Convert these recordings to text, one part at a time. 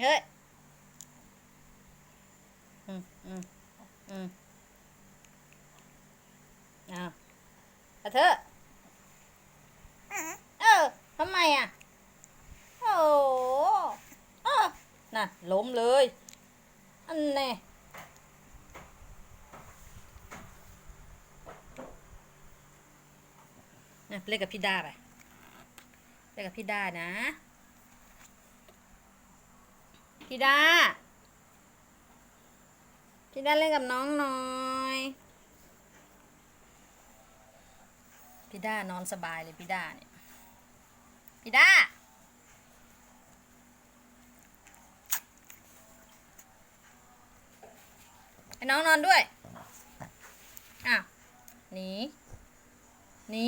เฮ้ย อืมอืมอืมเอาเอาเถอะเออทำไมอะ โอ้โหเออน่ะ ล้มเลย อันแน่น่ะเล่นกับพี่ดาไปเล่นกับพี่ดานะ พี่ดาพี่ดาเล่นกับน้องหน่อยพี่ดานอนสบายเลยพี่ดาเนี่ยพี่ดาให้น้องนอนด้วย อ้าวหนี หนี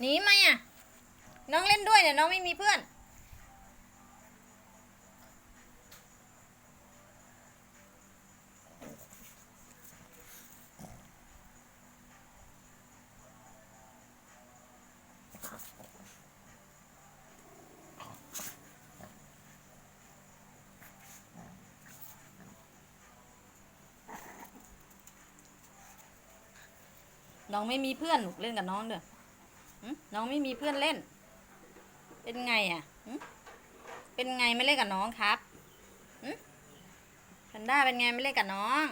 หนีไหมอะ น้องเล่นด้วยเนี่ยน้องไม่มีเพื่อน น้องไม่มีเพื่อนหนูเล่นกับน้องเด้อน้องไม่มีเพื่อนเล่น เป็นไงอะเป็นไงไม่เล่นกับน้องครับแพนด้าเป็นไงไม่เล่นกับน้อง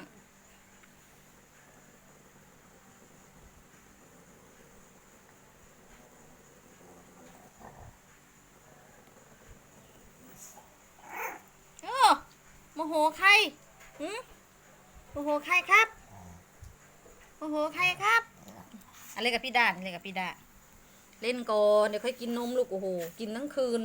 โอ้โมโหใครหึโมโหใครครับโอ้โหใครครับ อะเล่นกับพี่ดาเล่นกับพี่ดา เล่นก่อนเดี๋ยวค่อยกินนมลูกโอ้โห กินทั้งคืน